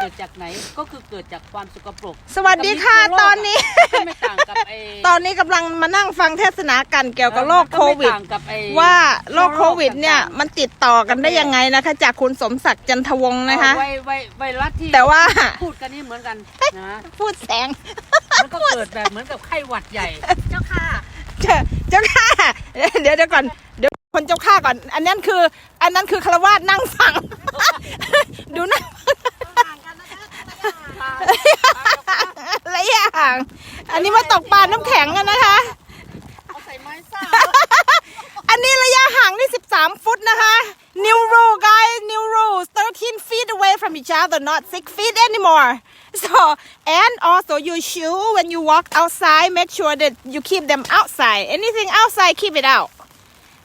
เกิดจากไหนก็คือเกิดจากความสกปรกสวัสดีค่ะกับตอนนี้ ก็ไม่ต่างกับไอ้ตอนนี้กำลังมานั่งฟังเทศนากันเกี่ยวกับโรคโควิด ก็ไม่ต่างกับไอ้ ว่าโรคโควิดเนี่ยต่างๆมันติดต่อกันได้ยังไงนะคะ จากคุณสมศักดิ์จันทวงศ์นะคะ ไวไวไวรัสที่แต่ว่า พูดกันนี่เหมือนกันนะ พูดแสง มันก็เกิดแบบเหมือนกับไข้หวัดใหญ่ เจ้าค่ะ เจ้าเจ้าค่ะ เดี๋ยวเดี๋ยวก่อนเดี๋ยวคนเจ้าค่ะก่อน อันนั้นคือ อันนั้นคือคารวาสนั่งฟัง ดูนั่ง ระยะห่าง อันนี้มาตกปลาน้ำแข็งกันนะคะ เอาใส่ไม้ซ่าอันนี้ระยะห่างนี่ 13 ฟุตนะคะ new rule guys new rules 13 feet away from each other not 6 feet anymore so and also your shoe when you walk outside make sure that you keep them outside anything outside keep it out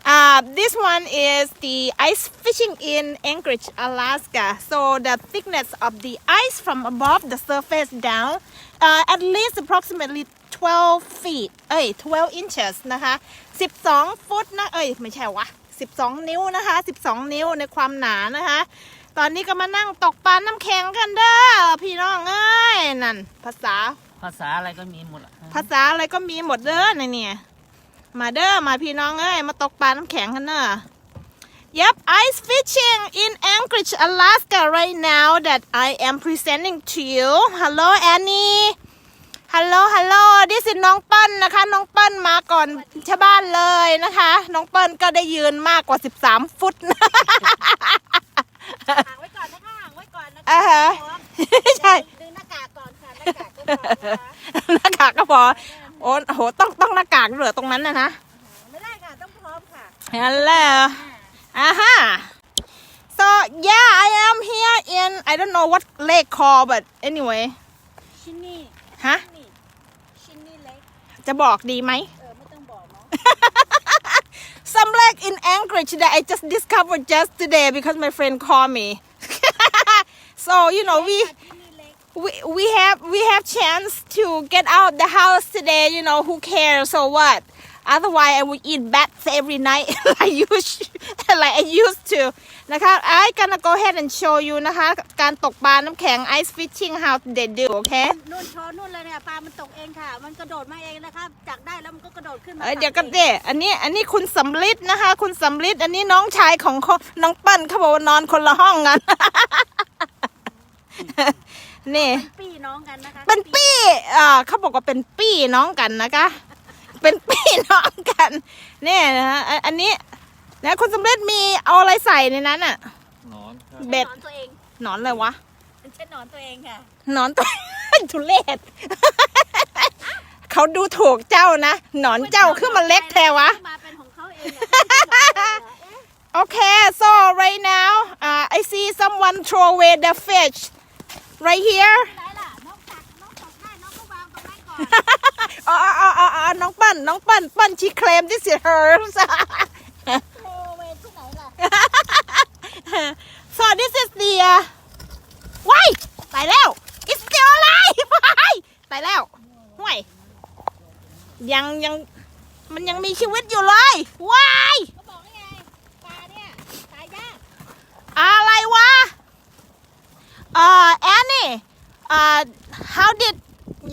uh, this one is the ice fishing in Anchorage, Alaska. So the thickness of the ice from above the surface down, uh, at least approximately 12 feet เอ้ย12 inches นะคะ 12 ฟุตนะ เอ้ย ไม่ใช่วะ 12 นิ้วนะคะ 12 นิ้วในความหนานะคะ ตอนนี้ก็มานั่งตกปลาน้ำแข็งกันเด้อ พี่น้องเอ้ย นั่น ภาษา ภาษาอะไรก็มีหมดอะภาษาอะไรก็มีหมดเด้อในเนี่ย มาเด้อมาพี่น้องเอ้ยมาตกปลาน้ำแข็งกันเด้อ Yep, ice fishing in Anchorage, Alaska right now that I am presenting to you. Hello, Annie. Hello, hello. This is น้องเปิ้ลนะคะ น้องเปิ้ลมาก่อนชาวบ้านเลยนะคะ น้องเปิ้ลก็ได้ยืนมากกว่า 13 ฟุตห่างไว้ก่อนนะคะห่างไว้ก่อนนะคะอ่าฮะใช่ดึงหน้ากากก่อนค่ะหน้ากากก็พอนะคะหน้ากากก็พอ โอ้โหต้องต้องหน้ากากด้วยเหรอตรงนั้นนะนะไม่ได้ค่ะ ต้องพร้อมค่ะ Hello. Uh-huh. So yeah, I am here in I don't know what lake called, but anyway. ชิ้นนี่ฮะนี่ชิ้นนี่เล็กจะบอกดีไหมเออ ไม่ต้องบอกเนาะ Some lake in Anchorage that I just discovered just today because my friend called me. so you know we ชิ้นนี่เล็ก we we have we have chance to get out the house today. You know who cares? So what? Otherwise, I would eat bats every night like you like I used to. นะคะ I gonna go ahead and show you นะคะ การตกปลาน้ำแข็ง ice fishing how they do okay นู่นโชว์นู่นเลยเนี่ยปลา มันตกเองค่ะ มันกระโดดมาเองนะครับจับได้แล้วมันก็กระโดดขึ้นมาเอ้ยเดี๋ยวกันเด้อันนี้อันนี้คุณสำลิดนะคะ คุณสำลิดอันนี้น้องชายของเขาน้องเปิ้ลเขาบอกว่านอนคนละห้องกัน นี่ปี้น้องกันนะคะเป็นปี้อ่าเขาบอกว่าเป็นปี้น้องกันนะคะ เป็นปี้น้องกันเนี่ยนะฮะอันอันนี้นะคุณสำเร็จมีเอาอะไรใส่ในนั้นอะหนอนครับเบ็ดหนอนตัวเองหนอนอะไรวะมันใช่หนอนตัวเองค่ะหนอนตัว ทุเรศเขาดูถูกเจ้านะหนอนเจ้าขึ้นมาเล็กแท้วะ มาเป็นของเขาเองอะ Okay, so right now, uh, I see someone throw away the fish right here. ไหนล่ะน้องตักน้องตกได้น้องก็วางตรงนั้นก่อนอ๋ออ๋ออ๋ออ๋อน้องเปิ้ลน้องเปิ้ลเปิ้ล she claim this is hers โมเวที่ไหนล่ะ so this is the uh, ว้ายตายแล้ว it's still alive ว้ายตายแล้วห่วยยังยังมันยังมีชีวิตอยู่เลยว้ายก็บอกได้ไงปลาเนี่ยตายยากอะไรวะ เอ่อ Annie uh how did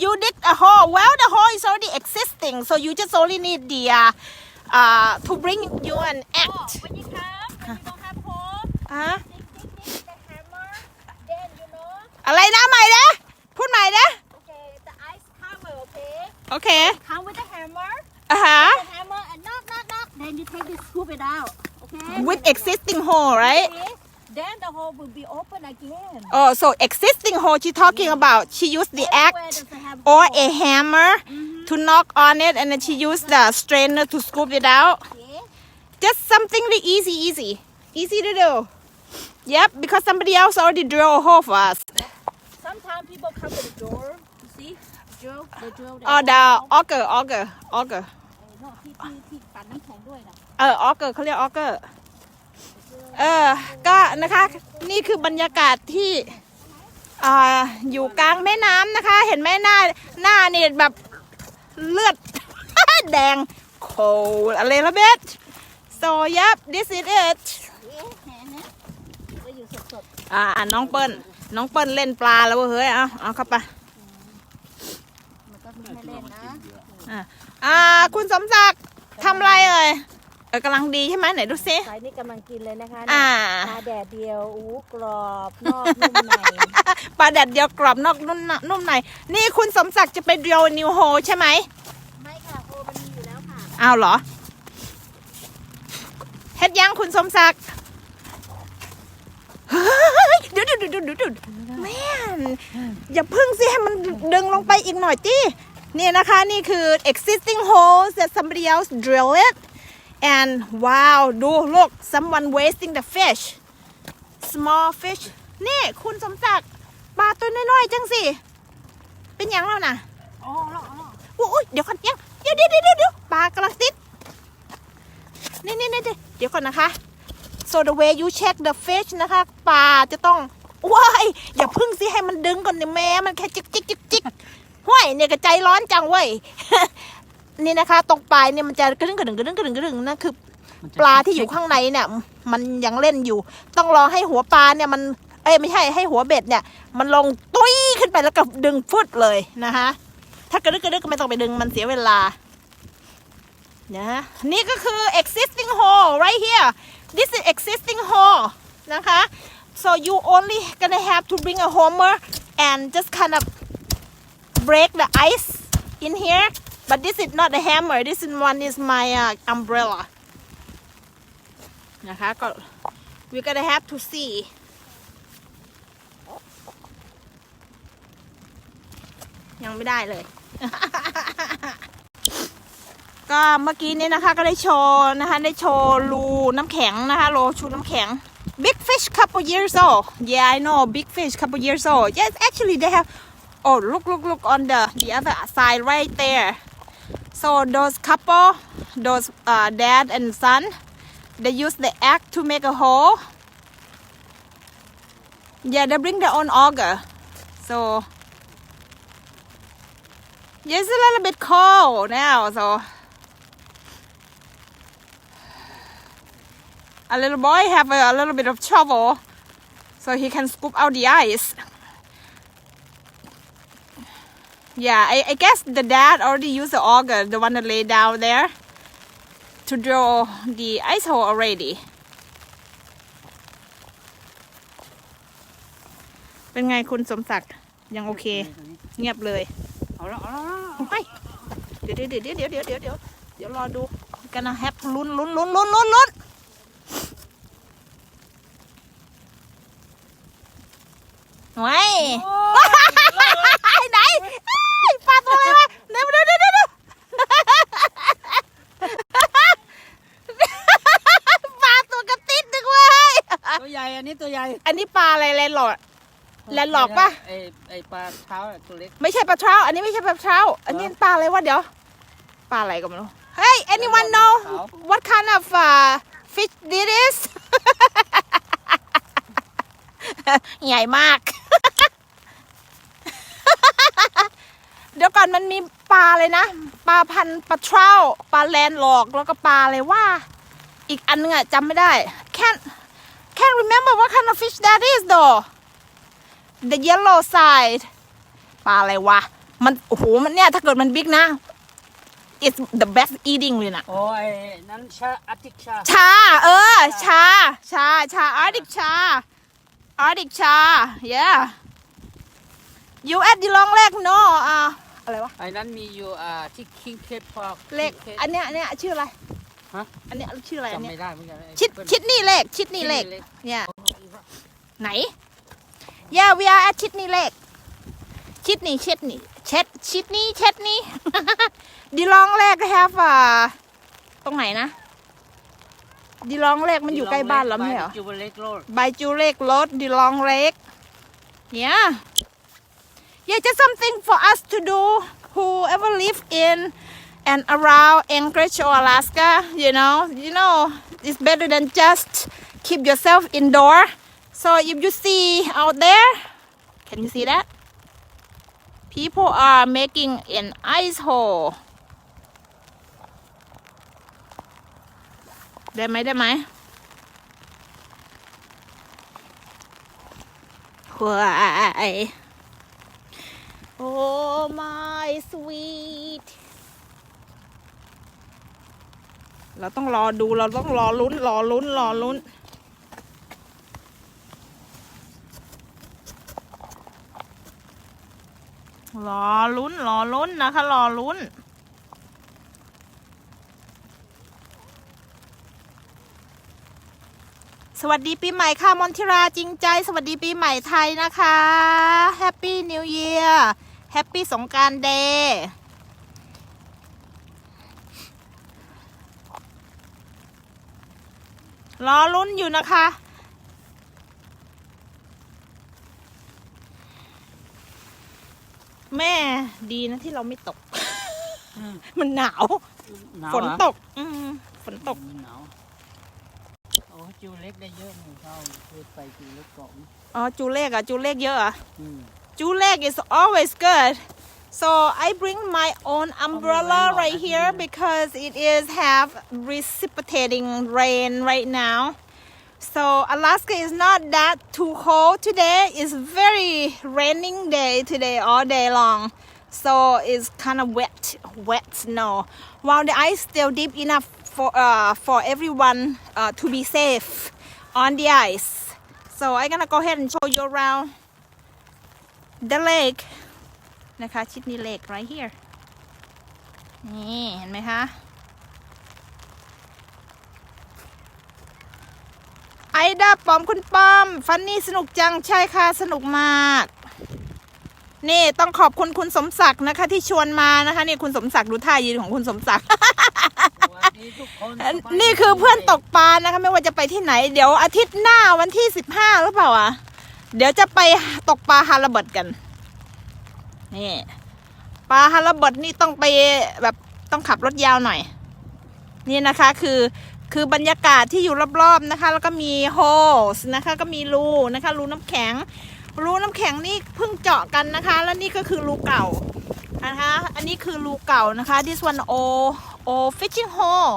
you dig a hole well the hole is already existing so you just only need the uh, uh to bring you an Oh, act when you come, when you don't have hole, อ่ะ dig, dig, dig the hammer, then you know, อะไรนะใหม่นะพูดใหม่นะ okay, the ice hammer, okay? โอเค Come with the hammer, อ่ะฮะ the hammer, and knock, knock, knock. Then you take this, scoop it out, okay? with existing hole right Okay? Then the hole will be open again. oh so existing hole she talking about she used the Everywhere axe does it have or hole, a hammer to knock on it and then she used the strainer to scoop it out okay? just something really easy easy easy to do yep because somebody else already drilled a hole for us Sometimes people come with a door, you see? Drill, they drill their oh the hole. auger auger auger เออ no ที่ที่ที่ปั่นน้ำแข็งด้วยนะ เออ auger เขาเรียก auger เออก็นะคะนี่คือบรรยากาศที่อ่าอยู่กลางแม่น้ำนะคะ เห็นไหมหน้าหน้านี่แบบเลือด แดง cold a little bit so yep this is it เอ๊ะแหมนะก็อยู่สดๆอ่าน้องเปิ้ลน้องเปิ้ลเล่นปลาแล้วเว้ยเฮ้ยเอาเอาเข้าไปมันก็ไม่ให้เล่นนะอะอ่าคุณสมศักดิ์ทำอะไรเอ่ย เออกำลังดีใช่ไหมไหนดูซิ สายนี่กำลังกินเลยนะคะอ่า ปลาแดดเดียวอู้กรอบนอกนุ่มใน ปลาแดดเดียวกรอบนอกนุ่มนนุ่มในนี่คุณสมศักดิ์จะไปเดียวนิวโฮใช่ไหมไม่ค่ะโอมันมีอยู่แล้วค่ะอ้าวเหรอเฮ็ดยังคุณสมศักดิ์เฮ้ยเดี๋ยวเดี๋ยวเดี๋ยวเดี๋ยวเดี๋ยวแม่นอย่าพึ่งสิให้มันดึงลงไปอีกหน่อยจีนี่นะคะ นี่คือ existing hole that somebody else drill it and wow ดู look someone wasting the fish small fish นี่ คุณสมศักดิ์ปลาตัวน้อยๆจังสิ เป็นหยังแล้วนะอ๋อแล้วอ๋อโอ้ยเดี๋ยวก่อนยังเดี๋ยวเดี๋ยวเดี๋ยวเดี๋ยวปลากำลังติดนี่นี่นี่เดี๋ยวเดี๋ยวก่อนนะคะ so the way you check the fish นะคะปลาจะต้องว้ายอย่าพึ่งสิให้มันดึงก่อนเนี่ยแม่มันแค่จิกจิกจิกจิกห้วยเนี่ยก็ใจร้อนจังเว้ย นี่นะคะ ตรงปลายเนี่ยมันจะกระดึงกระดึงกระดึงกระดึงกระดึงนั่นคือ ปลาที่อยู่ข้างในเนี่ย มันยังเล่นอยู่ ต้องรอให้หัวปลาเนี่ยมัน เอ้ยไม่ใช่ให้หัวเบ็ดเนี่ย มันลงตุ้ยขึ้นไปแล้วก็ดึงฟึดเลยนะคะถ้ากระดึกกระดึกก็ไม่ต้องไปดึงมันเสียเวลานะนี่ก็คือ existing hole right here this is existing hole นะคะ so you only gonna have to bring a hammer and just kind of break the ice in here but this is not a hammer this is one is my uh, umbrella นะคะก็ we gonna have to see ยังไม่ได้เลย ก็เมื่อกี้นี้นะคะก็ได้โชว์นะคะ ได้โชว์รูน้ำแข็งนะคะโลชูน้ำแข็ง big fish couple years old yeah I know big fish couple years old yes actually they have oh look look look on the the other side right there so those couple those uh, dad and son they use the axe to make a hole yeah they bring their own auger. So yeah, it's a little bit cold now so. A little boy have a, a little bit of trouble so he can scoop out the ice Yeah, I, I guess the dad already used the auger, the one that lay down there, to draw the ice hole already. เป็นไงคุณสมศักดิ์ยังโอเค เงียบเลย เอาละเอาละไปเดี๋ยวเดี๋ยวเดี๋ยวเดี๋ยวเดี๋ยวเดี๋ยวเดี๋ยวรอดูกันนะแฮปลุ้นลุ้นลุ้นลุ้นลุ้นลุ้น แลนหลอกปะไอไอปลาเท้าอะตัวเล็กไม่ใช่ปลาเท้า อันนี้ไม่ใช่ปลาเท้า อันนี้ปลาอะไรวะเดี๋ยว ปลาอะไรก็ไม่รู้ เฮ้ย anyone know what kind of uh, fish this is ใหญ่มาก เดี๋ยวก่อนมันมีปลาเลยนะ ปลาพันธุ์ปลาเท้า ปลาแลนหลอกแล้วก็ปลาอะไรว่า อีกอันนึงอะจำไม่ได้ can't can't remember what kind of fish that is though the yellow side ปลาอะไรวะ มัน โอ้โห มันเนี่ย ถ้าเกิดมันบิ๊กนะ it's the best eating เลยนะโอ้ยนั้นชาอาติกชา ชา เออ ชา ชา ชาอาร์ดิกชาอาร์ดิกชา yeah you at ดีลองแรก no อ่าอะไรวะ ไอ้นั้นมีอยู่อ่าที่คิงเคปพอกเลขอันเนี้ย อันเนี้ยชื่ออะไร ฮะ อันเนี้ยชื่ออะไรอันจำเนี้ยไม่ได้เหมือนกันไอ้ชิด เปิ้ล ชิดนี่เลขชิดนี่เลขชิดนี่เลขเนี่ย ไหน Yeah, we are at Chitney Lake. Chitney, Chitney, Chet, Chitney, Chitney. the long lake have a ตรงไหนนะ ดีลองเลกมันอยู่ใกล้บ้านเราไหมเหรอจูเล็กโรดบายจูเลกโรดดีลองเลกเนี่ย yeah just something for us to do whoever live in and around Anchorage or Alaska you know you know it's better than just keep yourself indoor So if you see out there, can you see that? People are making an ice hole. ได้ไหมได้ไหมโห Why? Oh my sweet เราต้องรอดูเราต้องรอลุ้นรอลุ้นรอลุ้น รอลุ้นรอลุ้นนะคะรอลุ้น สวัสดีปีใหม่ค่ะมอนทิราจริงใจ สวัสดีปีใหม่ไทยนะคะแฮปปี้นิว e ย r ร์แฮปปี้สงกรารเดย์รอลุ้นอยู่นะคะ แม่ดีนะที่เราไม่ตกอืมมันหนาวหนาวฝนเหรอตก อืมฝนตกมันหนาวโอ้จิวเล็กได้เยอะหนึ่งเท่าคือไปจิวเล็กเกาะอ๋อ จูเลขอะจูเลขเยอะอะ อืม Juleg is always good. So I bring my own umbrella rain right or here nothing. because it is have precipitating rain right now. So Alaska is not that too cold today. It's very raining day today all day long. So it's kind of wet, wet snow. While the ice still deep enough for uh, for everyone uh, to be safe on the ice. So I'm gonna go ahead and show you around the lake นะคะ ชิดนี lake right here นี่เห็นไหมคะ ดาปอมคุณป้อม ฟันนี่สนุกจังใช่ค่ะสนุกมาก นี่ต้องขอบคุณคุณสมศักดิ์นะคะ ที่ชวนมานะคะนี่คุณสมศักดิ์ดูท่ายืนของคุณสมศักดิ์นนี่คือเพื่อนตกปลานะคะ ไม่ว่าจะไปที่ไหน เดี๋ยวอาทิตย์หน้าวันที่สิบห้าหรือเปล่าอะเดี๋ยวจะไปตกปลาฮาระเบิดกัน นี่ปลาฮาระเบิดนี่ต้องไปแบบต้องขับรถยาวหน่อย นี่นะคะคือ คือบรรยากาศที่อยู่รอบๆนะคะ แล้วก็มีโฮสนะคะก็มีรูนะคะรูน้ำแข็ง รูน้ำแข็งนี่เพิ่งเจาะกันนะคะ แล้วนี่ก็คือรูเก่านะคะอันนี้คือรูเก่านะคะ this one o o fishing hole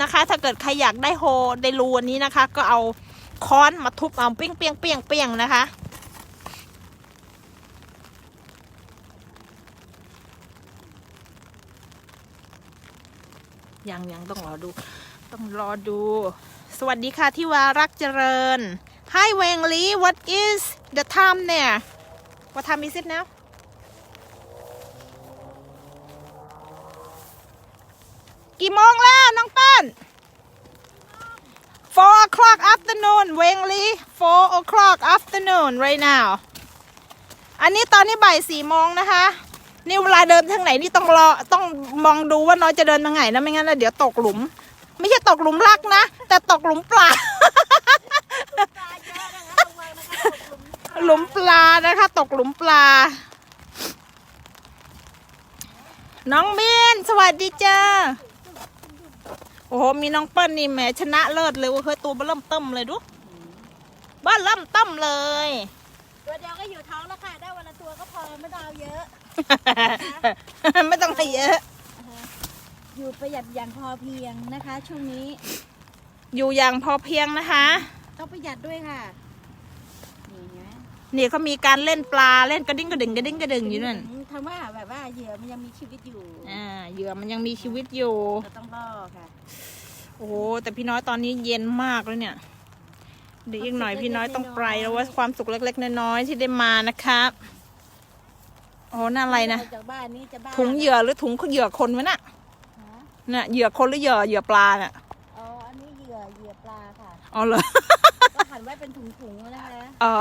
นะคะ ถ้าเกิดใครอยากได้โฮได้รูอันนี้นะคะ ก็เอาค้อนมาทุบเอาเปี้ยงเปี้ยงเปี้ยงเปี้ยงนะคะยังยังต้องรอดู ต้องรอดู สวัสดีค่ะที่วารักเจริญ Hi Wang Li what is the time there What time is it now กี่โมงแล้วน้องเปิ้ล four o'clock afternoon เวงลี four o'clock afternoon right now อันนี้ตอนนี้บ่ายสี่โมงนะคะนี่เวลาเดินทางไหนนี่ต้องรอต้องมองดูว่าน้อยจะเดินทางไหนนะไม่งั้นเดี๋ยวตกหลุม ไม่ใช่ตกหลุมรักนะ แต่ตกหลุมปลาปลาเยอะนะคะระวังนะคะตกหลุมหลุมปลานะคะ ตกหลุมปลา น้องมินสวัสดีจ้าโอ้โหมีน้องเปิ้ลนี่แหมชนะเลิศเลยเว่าเคยตัวเบ้าเริ่มเต้มเลยดูบ้าเริ่มเต้มเลยตัวเดียวก็อยู่ท้องแล้วค่ะ ได้วันละตัวก็พอไม่ต้องเอาเยอะ ไม่ต้องให้เยอะ อยู่ประหยัดอย่างพอเพียงนะคะ ช่วงนี้อยู่อย่างพอเพียงนะคะ ต้องประหยัดด้วยค่ะนี่ไงนี่เขามีการเล่นปลาเล่นกระดิ่งกระดึงกระดิ่งกระดึงอยู่นั่นทำว่าแบบว่าเหยื่อมันยังมีชีวิตอยู่อ่าเหยื่อมันยังมีชีวิตอยู่ เราต้องล่อค่ะโอ้โหแต่พี่น้อยตอนนี้เย็นมากแล้วเนี่ยเดี๋ยวอีกหน่อยพี่น้อยต้องไปแล้วว่าความสุขเล็กๆน้อยๆที่ได้มานะครับโอ้นั่นอะไรนะออกจากบ้านนี้จะบ้าถุงเหยื่อหรือถุงเหยื่อคนวะน่ะฮะ น่ะเหยื่อคนหรือเหยื่อเหยื่อปลาน่ะอ๋ออันนี้เหยื่อเหยื่อปลาค่ะอ๋อเหรอก็หั่นไว้เป็นถุงๆนะคะอ๋อ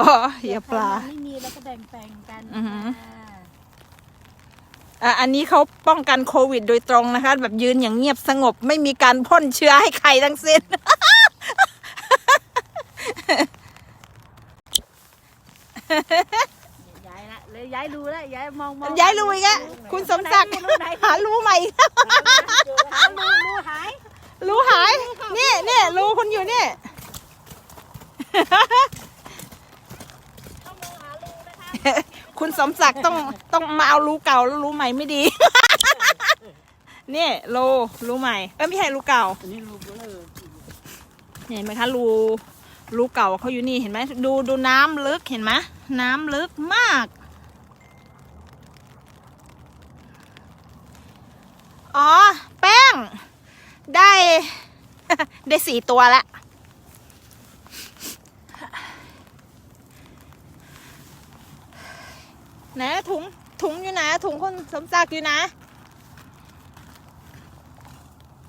เหยื่อปลาใครไม่มีแล้วก็แบ่งๆกันอือหือค่ะอะอันนี้เขาป้องกันโควิดโดยตรงนะคะ แบบยืนอย่างเงียบสงบไม่มีการพ่นเชื้อให้ใครทั้งสิ้นย้า ยละเลยย้ายรูแล้วย้ายมองมองย้ายรู้อีกอะคุณสมศักดิ์รูไหนหารู้ใหม่หารูรูหาย รู้หาย นี่นี่รู้คุณอยู่นี่ต้องมองหารูนะคะคุณสมศักดิ์ต้องต้องมาเอารู้เก่าแล้วรู้ใหม่ไม่ดี นี่รูรู้ใหม่ เอ้ยไม่ใช่รู้เก่าอันนี้รูเบลอเห็นไหมคะรูรูเก่าเขาอยู่นี่เห็นไหมดูดูน้ำลึกเห็นไหมน้ำลึกมาก อ๋อ แป้ง ได้ ได้สี่ตัวละไหนถุง ถุงอยู่ไหนถุงคุณสมศักดิ์อยู่ไหน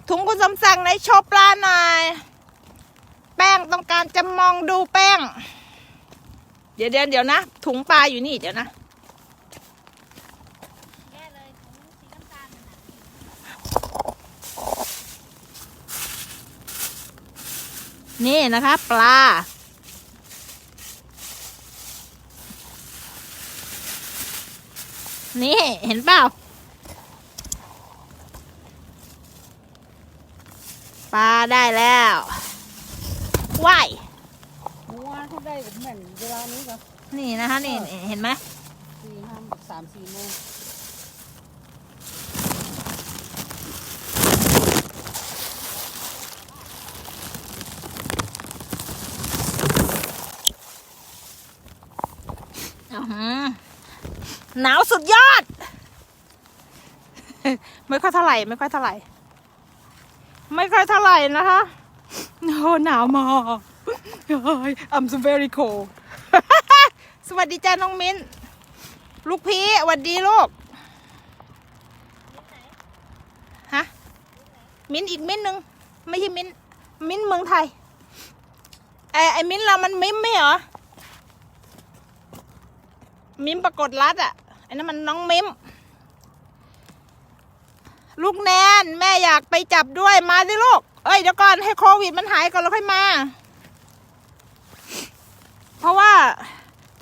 ถุงคุณสมศักดิ์ในโชว์ปลาหน่อยแป้งต้องการจะมองดูแป้ง เดี๋ยวเดี๋ยวนะ ถุงปลาอยู่นี่เดี๋ยวนะ แย่เลยของสีน้ำตาลน่ะ นี่นะคะ ปลา นี่ เห็นเปล่า ปลาได้แล้วว่ายว่าเขาได้เหมือนเวลานี้ก็นี่นะคะ นี่นี่เห็นไหมสี่ห้าสามสี่โมง หนาวสุดยอด ไม่ค่อยเท่าไหร่ ไม่ค่อยเท่าไหร่ ไม่ค่อยเท่าไหร่นะคะโอ้หนาวมาก I'm so very cold สวัสดีจ้าน้องมิ้น ลูกพี่สวัสดีลูกฮะมิ้นอีกมิ้นหนึ่งไม่ใช่มิ้นมิ้นเมืองไทยไอไอมิ้นเรามันมิ้มไม่เหรอ มิมปรากฏรัดอะไอ้นั่นมันน้องมิมลูกแนนแม่อยากไปจับด้วยมาสิลูก เอ้ยเดี๋ยวก่อนให้โควิดมันหายก่อนแล้วค่อยมา เพราะว่า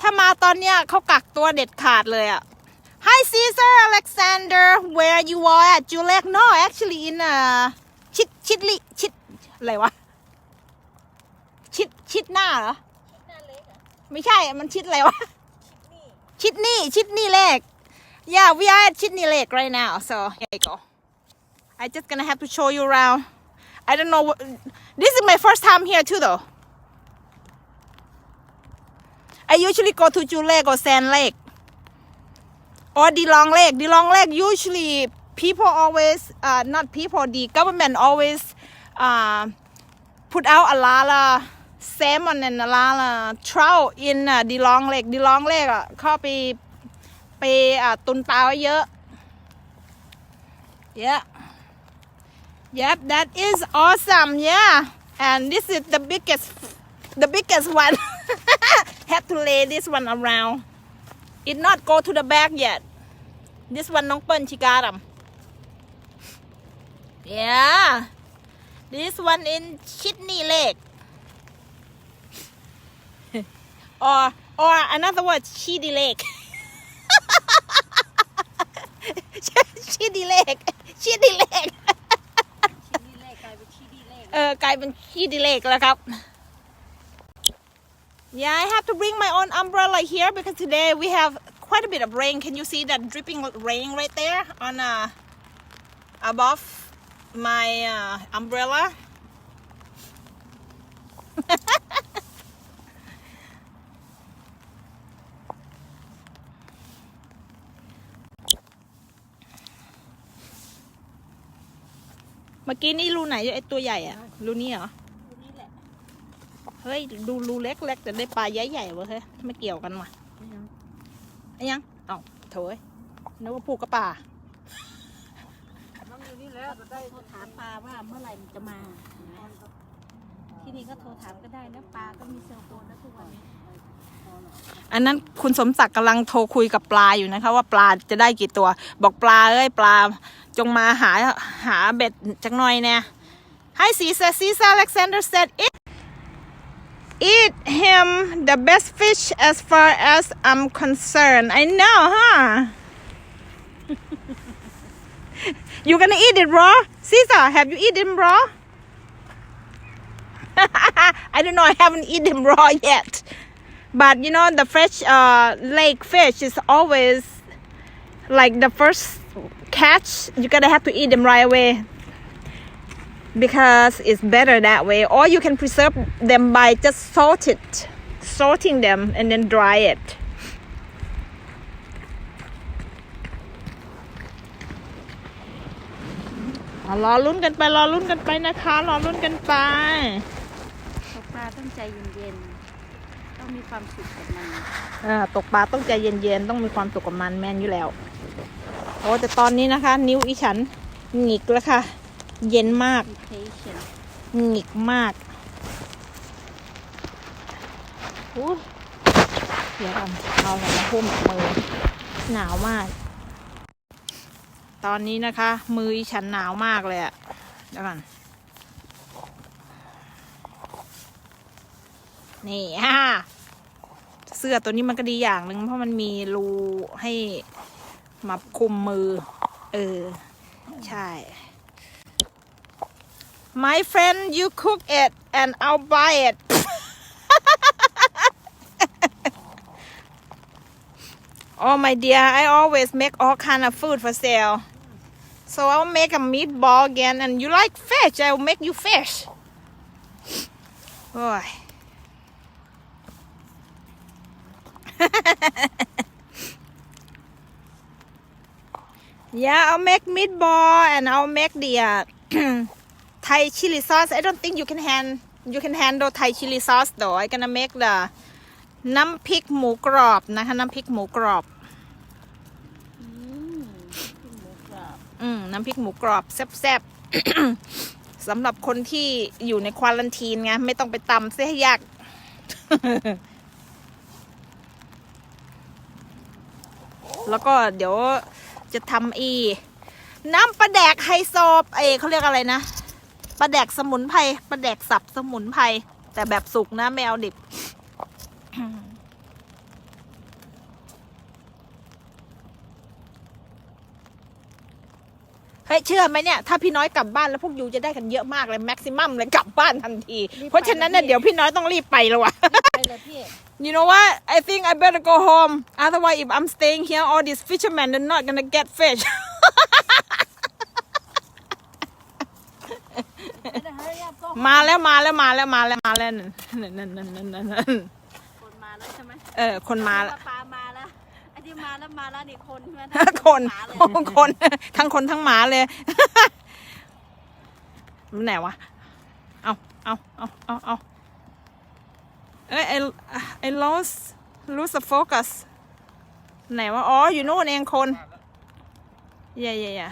ถ้ามาตอนเนี้ยเขากักตัวเด็ดขาดเลยอะ Hi Caesar Alexander where you are at Julek no actually in uh ชิดชิดลิชิดอะไรวะ ชิดชิดหน้าเหรอหน้าเล็กอะไม่ใช่ มันชิดอะไรวะ Chitney, Chitney Lake. Yeah, we are at Chitney Lake right now. So here you go. I just gonna have to show you around. I don't know. What, this is my first time here too, though. I usually go to Jew Lake or Sand Lake or the long Lake. long Lake usually people always, uh, not people, the government always uh, put out a lot of salmon and a lot of trout in uh, the long lake the long lake อะเข้าไปไปอะตุนปลาไว้เยอะ yeah yep that is awesome yeah and this is the biggest the biggest one had to lay this one around it not go to the back yet this one น้องเปิ้ล she got 'em yeah this one in Chitney Lake or or another word cheaty lake cheaty lake cheaty lake ชีดีเลขกลายเป็นชีดีเลข เออกลายเป็น cheaty lake แล้วครับ Yeah I have to bring my own umbrella here because today we have quite a bit of rain can you see that dripping rain right there on uh above my uh, umbrella มื่อกี้นี่รูไหนไอตัวใหญ่อะรูนี้เหรอตัวนี้แหละเฮ้ยดูรูเล็กเล็กแต่ได้ปลาใหญ่ๆเวะเฮ้ยไม่เกี่ยวกันว่ะไอ้ยังเอ้าโถยนึกว่าปูกกระป่ามันอยู่นี่แล้วจะได้โทรถามปลาว่าเมื่อไหร่มันจะมา ที่นี่ก็โทรถามก็ได้นะปลาก็มีเซลโฟนนะทุกวันนี้ อันนั้นคุณสมศักดิ์กำลังโทรคุยกับปลาอยู่นะคะ ว่าปลาจะได้กี่ตัว บอกปลาเอ้ยปลาจงมาหาหาเบ็ดจักหน่อยเนี่ย Hi Caesar Caesar Alexander said it eat him the best fish as far as I'm concerned I know huh you gonna eat it raw Caesar have you eaten raw I don't know I haven't eaten raw yet but you know the fresh uh, lake fish is always like the first catch you gotta have to eat them right away. Because it's better that way. Or you can preserve them by just salt it salting them and then dry it. รอลุ้นกันไปรอลุ้นกันไปนะคะรอลุ้นกันไปปลาต้องใจเย็นๆ มีความสุขกับมันเออตกปลาต้องใจเย็นๆ ต้องมีความสุขกับมันแมนอยู่แล้ว โอ้แต่ตอนนี้นะคะ นิ้วอีฉันหงิกแล้วค่ะ เย็นมากมี patience หงิกมากอู้เดี๋ยวก่อนเอาอะไรมาพุ่มมือหนาวมาก ตอนนี้นะคะ มืออีฉันหนาวมากเลยอะเดี๋ยวก่อนนี่ฮ่า เสื้อตัวนี้มันก็ดีอย่างหนึ่งเพราะมันมีรูให้มาคุมมือ เออ ใช่ My friend you cook it and I'll buy it Oh my dear I always make all kind of food for sale so I'll make a meatball again and you like fish I'll make you fish โอ้ย yeah I'll make meatball and I'll make the uh, Thai chili sauce I don't think you can hand you can handle Thai chili sauce though I gonna make the น้ำพริกหมูกรอบนะคะ น้ำพริกหมูกรอบอืมขึ้นหมูกรอบอืมน้ำพริกหมูกรอบแซ่บๆสำหรับคนที่อยู่ในควาลันทีนไงไม่ต้องไปตำเสียให้ยาก แล้วก็เดี๋ยวจะทำอีน้ำปลาแดกไฮโซเอยเขาเรียกอะไรนะปลาแดกสมุนไพรปลาแดกสับสมุนไพรแต่แบบสุกนะไม่เอาดิบเฮ้ยเชื่อไหมเนี่ยถ้าพี่น้อยกลับบ้านแล้วพวกยูจะได้กันเยอะมากเลยแม็กซิมัมเลยกลับบ้านทันที เพราะฉะนั้นเนี่ยเดี๋ยวพี่น้อยต้องรีบไปแล้ววะไปเลยพี่ You know what? I think I better go home. Otherwise, if I'm staying here, all these fishermen they're not gonna get fish. มาแล้วมาแล้วมาแล้วมาแล้วมาแล้วนั่นนั่นนั่นนั่นนั่นนั่นนั่นคนมาแล้วใช่ไหมเออคนมาแล้วปลามาแล้วไอ้ที่มาแล้วมาแล้วนี่คนใช่ไหมคนหมาเลยคนทั้งคนทั้งหมาเลยมันไหนวะเอาเอาเอาเอาเอา เอ้ย I I lost lose the focus ไหนวะอ๋อ อยู่โน่นเองคนเย่เย่เย่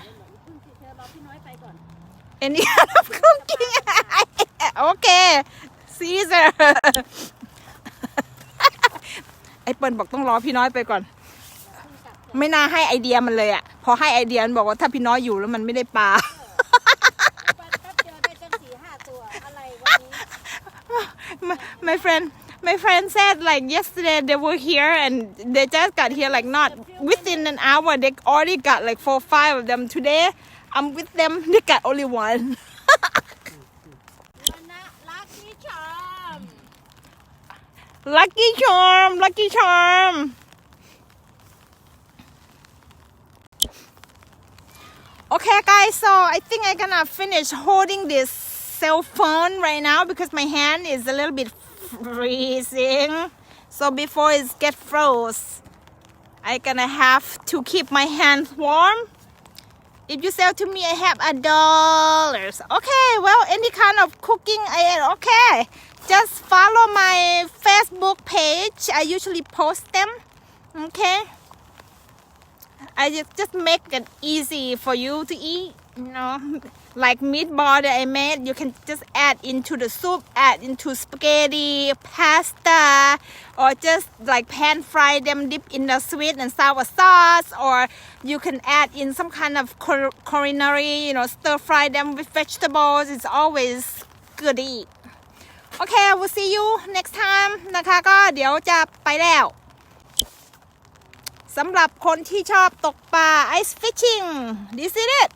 เธอรอพี่น้อยไปก่อน Any kind of cooking? okay. Caesar. ไอ้เปิ้ลบอกต้องรอพี่น้อยไปก่อน ไม่น่าให้ไอเดียมันเลยอะพอให้ไอเดียมันบอกว่าถ้าพี่น้อยอยู่แล้วมันไม่ได้ปลาแป๊บเดียวได้จังสี่ห้าตัวอะไรวันนี้ my, my friend my friend said like yesterday they were here and they just got here like not within an hour. They already got like four five of them. Today I'm with them. They got only one. lucky charm. Lucky charm. Lucky charm. okay guys so i think i'm gonna finish holding this cell phone right now because my hand is a little bit freezing. So before it get froze i gonna have to keep my hands warm. If you sell to me i have a dollars. Okay well any kind of cooking I okay. Just follow my facebook page. I usually post them okay? I just, just make it easy for you to eat, you know, like meatball that I made. You can just add into the soup, add into spaghetti, pasta, or just like pan fry them, dip in the sweet and sour sauce, or you can add in some kind of cul- culinary, you know, stir fry them with vegetables. It's always good to eat. Okay, I will see you next time นะคะ ก็เดี๋ยวจะไปแล้ว สำหรับคนที่ชอบตกปลา ice fishing this is it